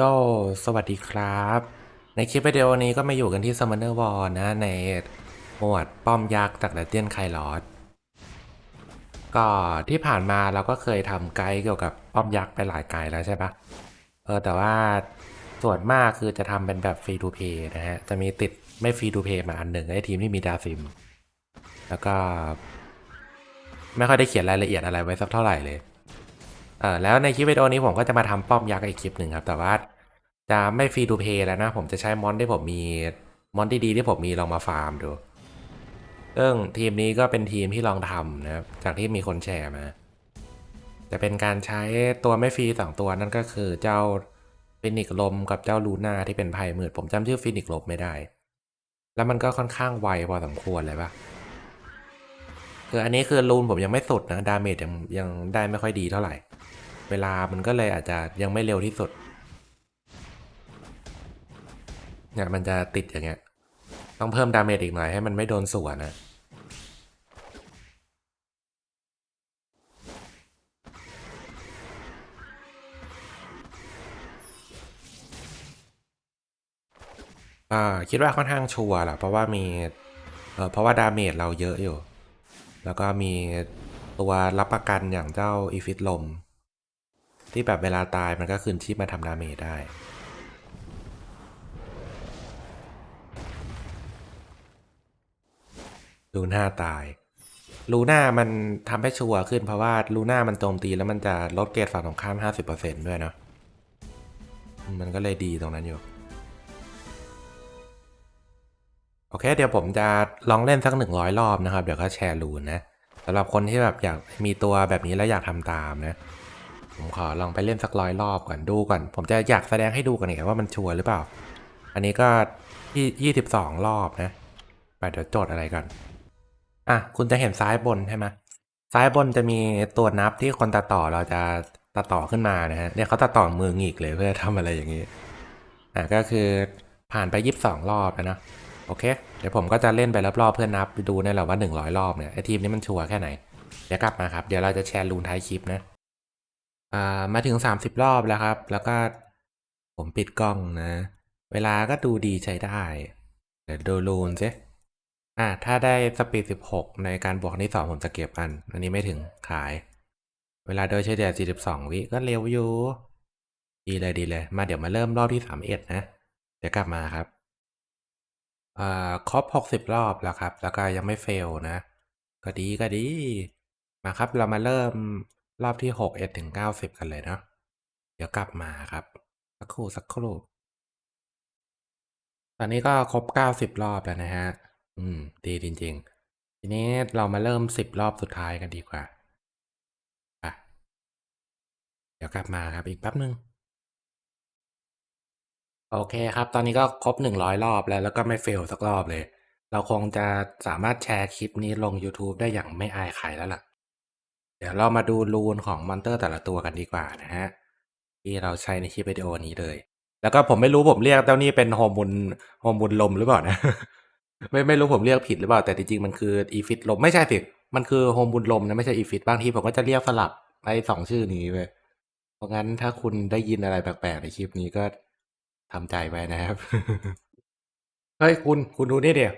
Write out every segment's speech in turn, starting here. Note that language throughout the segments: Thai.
โยสวัสดีครับ ในคลิปวิดีโอนี้ก็มาอยู่กันที่ Summoner War นะ ในหมวดป้อมยักษ์จาก d ดเจียนไคลอสก็ที่ผ่านมาเราก็เคยทำไกด์เกี่ยวกับป้อมยักษ์ไปหลายไกด์แล้วใช่ปะเออแต่ว่าส่วนมากคือจะทำเป็นแบบฟรี to เพย์นะฮะ จะมีติดไม่ฟรี to เพย์มาอันหนึ่งไอ้ทีมที่มีดาซิม แล้วก็ ไม่ค่อยได้เขียนรายละเอียดอะไรไว้สักเท่าไหร่เลย เออแล้วในคลิปวิดีโอนี้ผมก็จะมาทำป้อมยักษ์อีกคลิปหนึ่งครับ แต่ว่าจะไม่ฟรีทูเพย์แล้วนะ ผมจะใช้มอนที่ผมมีมอนที่ดีที่ผมมีลองมาฟาร์มดูซึ่งทีมนี้ก็เป็นทีมที่ลองทำนะครับจากที่มีคนแชร์มา จะเป็นการใช้ตัวไม่ฟรีสองตัวนั่นก็คือเจ้าฟินิกลมกับเจ้าลูน่าที่เป็นไพ่มืดผมจำชื่อฟินิกลมไม่ได้ แล้วมันก็ค่อนข้างไวพอสมควรเลยปะคืออันนี้คือรูนผมยังไม่สุดนะดาเมจยังยังได้ไม่ค่อยดีเท่าไหร่ เวลามันก็เลยอาจจะยังไม่เร็วที่สุดเนี่ยมันจะติดอย่างเงี้ย ต้องเพิ่มดาเมจอีกหน่อยให้มันไม่โดนสวนนะอ่าคิดว่าค่อนข้างชัวร์แหละเพราะว่ามีเออเพราะว่าดาเมจเราเยอะอยู่ แล้วก็มีตัวรับประกันอย่างเจ้าอีฟิตลม ที่แบบเวลาตายมันก็คืนชีพมาทำดาเมจได้ ลูน่าตาย ลูน่ามันทำให้ชัวร์ขึ้นเพราะว่าลูน่ามันโจมตีแล้วมันจะลดเกรดฝั่งตรงข้าม 50%ด้วยเนาะมันก็เลยดีตรงนั้นอยู่โอเค เดี๋ยวผมจะลองเล่นสักหนึ่งร้อยรอบนะครับ เดี๋ยวก็แชร์รูนนะสำหรับคนที่แบบอยากมีตัวแบบนี้แล้วอยากทำตามนะ ผมขอลองไปเล่นสักร้อยรอบก่อนดูก่อน ผมจะอยากแสดงให้ดูกันเนี่ยว่ามันชัวร์หรือเปล่า อันนี้ก็ที่ยี่สิบสองรอบนะ ไปเดี๋ยวโจทย์อะไรกันอะ คุณจะเห็นซ้ายบนใช่ไหมซ้ายบนจะมีตัวนับที่คนตัดต่อเราจะตัดต่อขึ้นมานะฮะ เนี่ยเขาตัดต่อมือหงิกเลยเพื่อทำอะไรอย่างนี้ อะก็คือผ่านไปยี่สิบสองรอบแล้วนะโอเค เดี๋ยวผมก็จะเล่นไปรอบๆเพื่อนับดูเนี่แหละว่าหนึ่งร้อยรอบเนี่ยไอทีมนี้มันชัวร์แค่ไหน เดี๋ยวกลับมาครับ เดี๋ยวเราจะแชร์รูนท้ายคลิปนะ อ่ามาถึงสามสิบรอบแล้วครับ แล้วก็ผมปิดกล้องนะ เวลาก็ดูดีใช้ได้ เดี๋ยวดูรูนซิอ่าถ้าได้สปีดสิบหกในการบวกที่สองผมจะเก็บอัน อันนี้ไม่ถึงขาย เวลาโดยเฉลี่ยสี่สิบสองวิก็เร็วอยู่ ดีเลยดีเลย มาเดี๋ยวมาเริ่มรอบที่สามเอ็ดนะ เดี๋ยวกลับมาครับอ่าครบหกสิบรอบแล้วครับ แล้วก็ยังไม่เฟลนะ ก็ดีก็ดี มาครับเรามาเริ่ม รอบที่หกเอ็ดถึงเก้าสิบกันเลยเนาะเดี๋ยวกลับมาครับ สักครู่สักครู่ ตอนนี้ก็ครบเก้าสิบรอบแล้วนะฮะ อืม ดีจริง ๆ ทีนี้เรามาเริ่มสิบรอบสุดท้ายกันดีกว่าอะเดี๋ยวกลับมาครับอีกแป๊บหนึ่งโอเคครับ ตอนนี้ก็ครบหนึ่งร้อยรอบแล้ว แล้วก็ไม่เฟลสักรอบเลย เราคงจะสามารถแชร์คลิปนี้ลง YouTube ได้อย่างไม่อายใครแล้วล่ะ เดี๋ยวเรามาดูรูนของมอนเตอร์แต่ละตัวกันดีกว่านะฮะ ที่เราใช้ในคลิปวิดีโอนี้เลย แล้วก็ผมไม่รู้ผมเรียกเจ้านี่เป็นโฮมูลโฮมูลลมหรือเปล่านะ ไม่ไม่รู้ผมเรียกผิดหรือเปล่า แต่จริงๆ มันคืออีฟิตลมไม่ใช่สิมันคือโฮมูลลมนะไม่ใช่อีฟิตบางทีผมก็จะเรียกสลับไอ้สองชื่อนี้ไปเพราะงั้นถ้าคุณได้ยินอะไรแปลกๆในคลิปนี้ก็ทำใจไว้นะครับเฮ้ยคุณคุณดูนี่เดียว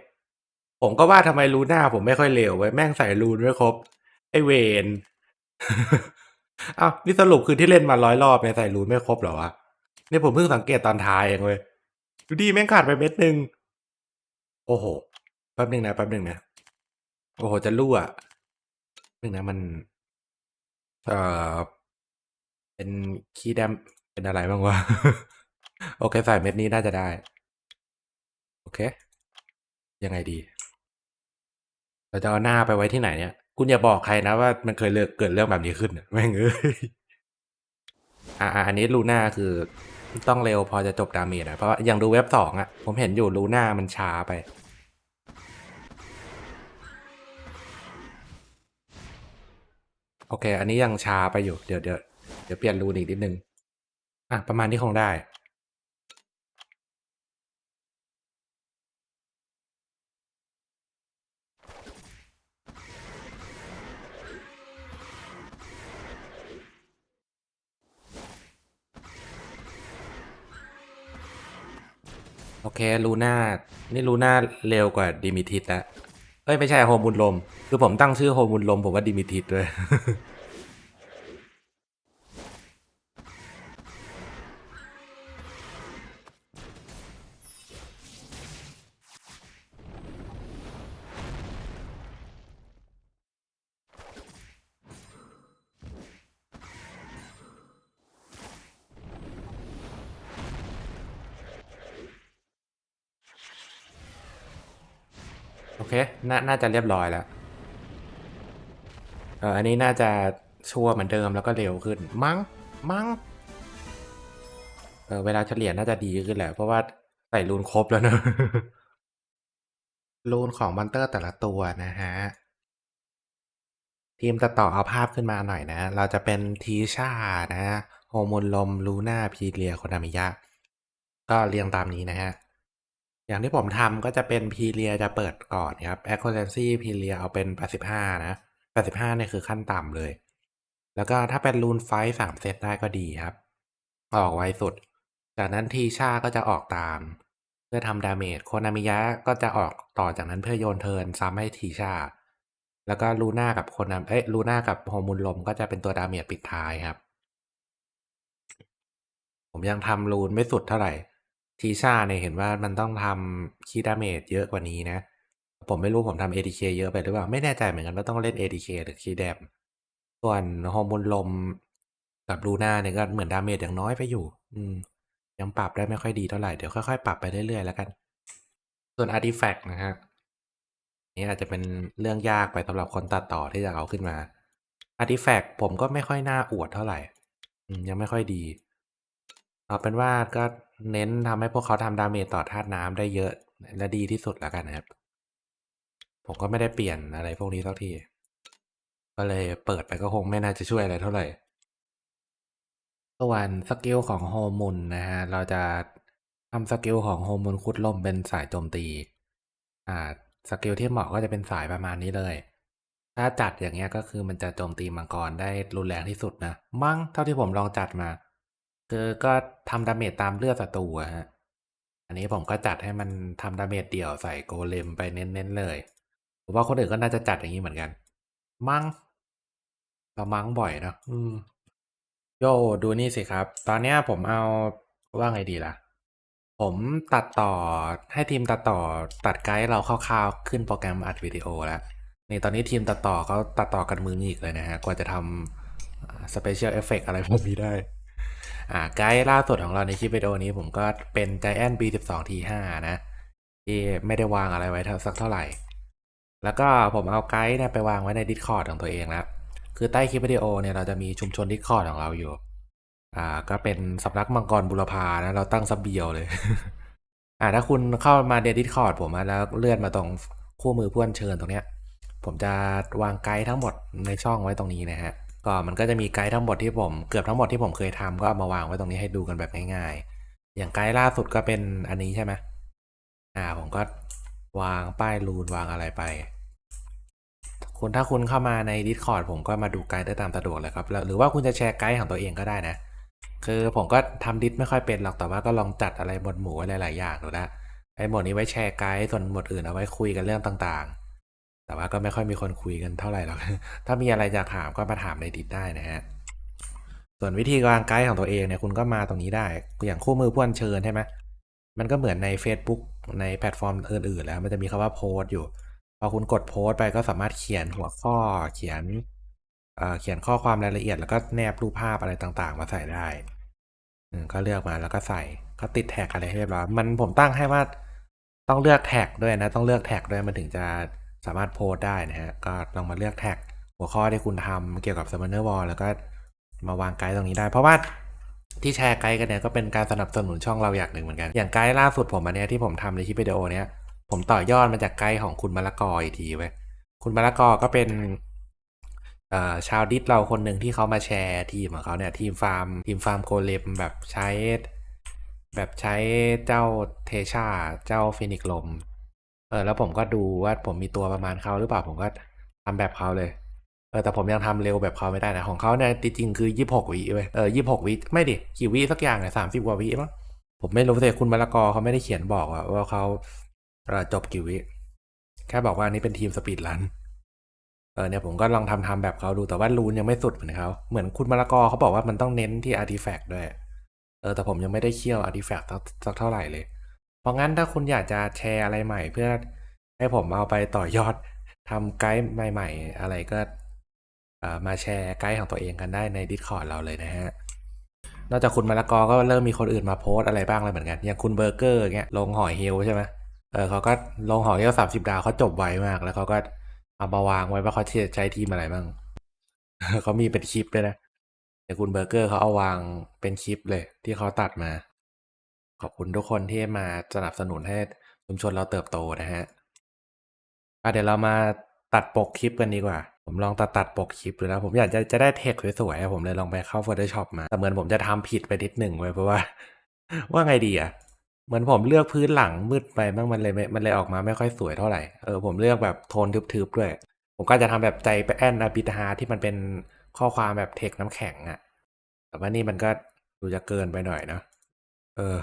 ผมก็ว่าทำไมรูหน้าผมไม่ค่อยเร็วไว้แม่งใส่รูนไม่ครบ ไอเวน อ้าว นี่สรุปคือที่เล่นมาร้อยรอบเนี่ยใส่รูนไม่ครบเหรอวะ เนี่ยผมเพิ่งสังเกตตอนท้ายเองเว้ย ดูดีแม่งขาดไปเม็ดหนึ่ง โอ้โห แป๊บหนึ่งนะ แป๊บหนึ่งนะ โอ้โห จะรั่วหนึ่งนะมัน เอ่อ เป็นคีย์แดม เป็นอะไรบ้างวะ โอเค ใส่เม็ดนี้น่าจะได้ โอเค ยังไงดี เราจะเอาหน้าไปไว้ที่ไหนเนี่ย คุณอย่าบอกใครนะว่ามันเคยเลิกเกิดเรื่องแบบนี้ขึ้นแม่งเอ้ยอ่าอันนี้ลูน่าคือต้องเร็วพอจะจบดาเมจอะเพราะว่าอย่างดูเว็บสองอะผมเห็นอยู่ลูน่ามันช้าไป โอเค อันนี้ยังช้าไปอยู่ เดี๋ยวเดี๋ยวเดี๋ยวเปลี่ยนรูนอีกนิดนึง อะ ประมาณนี้คงได้ โอเคลูน่า นี่ลูน่าเร็วกว่าดิมิทิสแล้วเอ้ย ไม่ใช่โฮมุนลม คือผมตั้งชื่อโฮมุนลม ผมว่าดิมิทิสด้วย เคน่าน่าจะเรียบร้อยแล้ว เอออันนี้น่าจะชัวร์เหมือนเดิมแล้วก็เร็วขึ้น มั้ง มั้ง เออเวลาเฉลี่ยน่าจะดีขึ้นแหละ เพราะว่าใส่รูนครบแล้วเนอะรูนของมอนเตอร์แต่ละตัวนะฮะ ทีมตัดต่อเอาภาพขึ้นมาหน่อยนะ เราจะเป็นทีชานะฮะโฮมุนลมลูน่าพีเรียโคนามิยะ ก็เรียงตามนี้นะฮะ อย่างที่ผมทำก็จะเป็นพีเรียจะเปิดก่อนครับ accuracy พีเรียเอาเป็น 85 นะ 85เนี่ยคือขั้นต่ำเลย แล้วก็ถ้าเป็นรูนไฟสามเซตได้ก็ดีครับ ออกไวสุด จากนั้นทีชาก็จะออกตาม เพื่อทำดาเมจโคนามิยะก็จะออกต่อจากนั้นเพื่อโยนเทิร์นซ้ำให้ทีชา แล้วก็ลูน่ากับโคนาเอ้ยลูน่ากับโฮมุนลมก็จะเป็นตัวดาเมจปิดท้ายครับ ผมยังทำรูนไม่สุดเท่าไหร่ ทีชาเนี่ยเห็นว่ามันต้องทำคีดาเมจเยอะกว่านี้นะ ผมไม่รู้ผมทำ ADK เยอะไปหรือเปล่า ไม่แน่ใจเหมือนกันว่าต้องเล่น ADK หรือคีแดมส่วนฮอร์โมนลมกับลูน่าเนี่ยก็เหมือนดาเมจอย่างน้อยไปอยู่ อืม ยังปรับได้ไม่ค่อยดีเท่าไหร่เดี๋ยวค่อยๆ ปรับไปเรื่อยๆแล้วกัน ส่วน Artifact นะฮะนี่อาจจะเป็นเรื่องยากไปสำหรับคนตัดต่อที่จะเอาขึ้นมา Artifact ผมก็ไม่ค่อยน่าอวดเท่าไหร่ยังไม่ค่อยดี เอาเป็นว่าก็ เน้นทำให้พวกเขาทำดาเมจต่อธาตุน้ำได้เยอะและดีที่สุดแล้วกันนะครับ ผมก็ไม่ได้เปลี่ยนอะไรพวกนี้สักที ก็เลยเปิดไปก็คงไม่น่าจะช่วยอะไรเท่าไหร่ส่วนสกิลของโฮมุนนะฮะ เราจะทำสกิลของโฮมุนคุดลมเป็นสายโจมตี อ่า สกิลที่เหมาะก็จะเป็นสายประมาณนี้เลย ถ้าจัดอย่างเงี้ยก็คือมันจะโจมตีมังกรได้รุนแรงที่สุดนะ มั้งเท่าที่ผมลองจัดมา คือก็ทำดาเมจตามเลือดศัตรูอะฮะ อันนี้ผมก็จัดให้มันทำดาเมจเดี่ยวใส่โกเลมไปเน้นๆเลยผมว่าคนอื่นก็น่าจะจัดอย่างนี้เหมือนกัน มั้งเรามั้งบ่อยเนอะอืม โยดูนี่สิครับ ตอนเนี้ยผมเอาว่าไงดีล่ะ ผมตัดต่อให้ทีมตัดต่อตัดไกด์เราคร่าวๆขึ้นโปรแกรมอัดวิดีโอแล้วนี่ตอนนี้ทีมตัดต่อเขาตัดต่อกันมืออีกเลยนะฮะ กว่าจะทำสเปเชียลเอฟเฟกอะไรพวกนี้ได้ ไกด์ล่าสุดของเราในคลิปวิดีโอนี้ผมก็เป็น Giant B12 T5 นะ ที่ไม่ได้วางอะไรไว้สักเท่าไหร่ แล้วก็ผมเอาไกด์เนี่ยไปวางไว้ใน Discord ของตัวเองแล้ว คือใต้คลิปวิดีโอเนี่ยเราจะมีชุมชน Discord ของเราอยู่ อ่าก็เป็นสำนักมังกรบุรพานะเราตั้งซับเบียวเลย อ่าถ้าคุณเข้ามาเดดิสคอร์ดผมแล้วเลื่อนมาตรงคู่มือผู้อัญเชิญตรงเนี้ย ผมจะวางไกด์ทั้งหมดในช่องไว้ตรงนี้นะฮะ ก็มันก็จะมีไกด์ทั้งหมดที่ผมเกือบทั้งหมดที่ผมเคยทำก็เอามาวางไว้ตรงนี้ให้ดูกันแบบง่ายๆ อย่างไกด์ล่าสุดก็เป็นอันนี้ใช่ไหมอ่าผมก็วางป้ายรูนวางอะไรไป คุณถ้าคุณเข้ามาใน Discord ผมก็มาดูไกด์ได้ตามสะดวกเลยครับ หรือว่าคุณจะแชร์ไกด์ของตัวเองก็ได้นะ คือผมก็ทำดิสไม่ค่อยเป็นหรอก แต่ว่าก็ลองจัดอะไรหมวดหมู่ไว้หลายๆอย่างดูแล้วไอ้หมวดนี้ไว้แชร์ไกด์ ส่วนหมวดอื่นเอาไว้คุยกันเรื่องต่างๆ แต่ว่าก็ไม่ค่อยมีคนคุยกันเท่าไหร่หรอก ถ้ามีอะไรจะถามก็มาถามในดิสได้นะฮะ ส่วนวิธีวางไกด์ของตัวเองเนี่ยคุณก็มาตรงนี้ได้ อย่างคู่มือผู้อัญเชิญใช่ไหมมันก็เหมือนใน Facebook ในแพลตฟอร์มอื่นๆ แล้ว มันจะมีคำว่าโพสต์อยู่ พอคุณกดโพสต์ไปก็สามารถเขียนหัวข้อเขียนเขียนข้อความรายละเอียด แล้วก็แนบรูปภาพอะไรต่างๆ มาใส่ได้ก็เลือกมาแล้วก็ใส่ก็ติดแท็กอะไรให้เรียบร้อยมันผมตั้งให้ว่าต้องเลือกแท็กด้วยนะ ต้องเลือกแท็กด้วยมันถึงจะ สามารถโพสได้นะฮะ ก็ลองมาเลือกแท็กหัวข้อที่คุณทำเกี่ยวกับ s u m m o n e r Wall แล้วก็มาวางไกด์ตรงนี้ได้ เพราะว่าที่แชร์ไกด์กันเนี่ยก็เป็นการสนับสนุนช่องเราอย่างหนึ่งเหมือนกัน อย่างไกด์ล่าสุดผมอันเนี้ยที่ผมทำในคลิปวิดีโอเนี้ยผมต่อยอดมาจากไกด์ของคุณมะละกออีกทีเว้คุณมะละกอก็เป็นชาวดิสเราคนหนึ่งที่เขามาแชร์ทีมของเขาเนี่ยทีมฟาร์มทีมฟาร์มโกเลมแบบใช้ แบบใช้เจ้าเทชาเจ้าฟินิกลม เออแล้วผมก็ดูว่าผมมีตัวประมาณเขาหรือเปล่าผมก็ทำแบบเขาเลยเออแต่ผมยังทำเร็วแบบเขาไม่ได้นะของเขาเนี่ยจริงๆคือยี่หกวิเว้ยเออยี่หกวิไม่ดิกี่วิสักอย่างเนี่ยสามสิบกว่าวิมั้งผมไม่รู้เสิคุณมะละกอเขาไม่ได้เขียนบอกว่าเขาเจบกี่วิแค่บอกว่าอันนี้เป็นทีมสปีดรันเออเนี่ยผมก็ลองทำทำแบบเขาดูแต่ว่ารูนยังไม่สุดเหมือนเขาเหมือนคุณมะละกอเขาบอกว่ามันต้องเน้นที่อาร์ติแฟกต์ด้วย เออแต่ผมยังไม่ได้เคี่ยวอาร์ติแฟกต์สักเท่าไหร่เลย เพราะงั้นถ้าคุณอยากจะแชร์อะไรใหม่ เพื่อให้ผมเอาไปต่อยอดทำไกด์ใหม่ ๆ อะไรก็มาแชร์ไกด์ของตัวเองกันได้ใน Discord เราเลยนะฮะนอกจากคุณมะละกอก็เริ่มมีคนอื่นมาโพสอะไรบ้างเลยเหมือนกัน อย่างคุณเบอร์เกอร์เงี้ยลงหอยเฮลใช่ไหมเออเขาก็ลงหอยเฮลสามสิบดาวเขาจบไวมาก แล้วเขาก็เอามาวางไว้ว่าเขาจะใช้ทีมอะไรบ้างเขามีเป็นคลิปด้วยนะแต่างคุณเบอร์เกอร์เขาเอาวางเป็นคลิปเลย ที่เขาตัดมา ขอบคุณทุกคนที่มาสนับสนุนให้ชุมชนเราเติบโตนะฮะอะเดี๋ยวเรามาตัดปกคลิปกันดีกว่า ผมลองตัดตัดปกคลิปดูนะ ผมอยากจะจะได้เทคสวยๆผมเลยลองไปเข้า Photoshop มา แต่เหมือนผมจะทำผิดไปนิดหนึ่งเว้ยเพราะว่า ว่าไงดีอะ เหมือนผมเลือกพื้นหลังมืดไปบ้างมันเลยมันเลยออกมาไม่ค่อยสวยเท่าไหร่ เออผมเลือกแบบโทนทึบๆด้วย ผมก็จะทำแบบใจไปแอนอาบิทาที่มันเป็นข้อความแบบเทคน้ำแข็งอะ แต่ว่านี่มันก็ดูจะเกินไปหน่อยเนอะเออ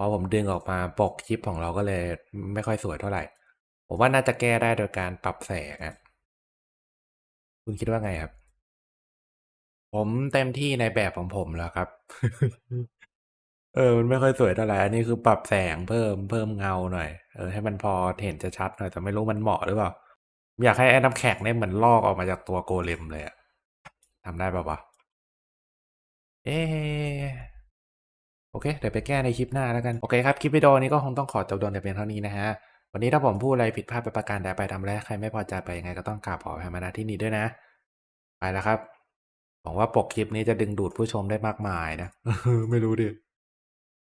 พอผมดึงออกมาปกคลิปของเราก็เลยไม่ค่อยสวยเท่าไหร่ ผมว่าน่าจะแก้ได้โดยการปรับแสงอะคุณคิดว่าไงครับ ผมเต็มที่ในแบบของผมแล้วครับ เออ มันไม่ค่อยสวยเท่าไหร่อันนี้คือปรับแสงเพิ่มเพิ่มเงาหน่อย เออให้มันพอเห็นจะชัดหน่อยแต่ไม่รู้มันเหมาะหรือเปล่า อยากให้ไอ้น้ำแข็งเนี่ยเหมือนลอกออกมาจากตัวโกเลมเลยอะทำได้ป่าวะเอะ โอเค เดี๋ยวไปแก้ในคลิปหน้าแล้วกัน โอเคครับ คลิปวิดีโอนี้ก็คงต้องขอจบลงแต่เพียงเท่านี้นะฮะ วันนี้ถ้าผมพูดอะไรผิดพลาดไปประการใดไปทำอะไรให้ใครไม่พอใจไปยังไงก็ต้องกราบขออภัยมาณที่นี้ด้วยนะ ไปแล้วครับ หวังว่าปกคลิปนี้จะดึงดูดผู้ชมได้มากมายนะ ไม่รู้ดิ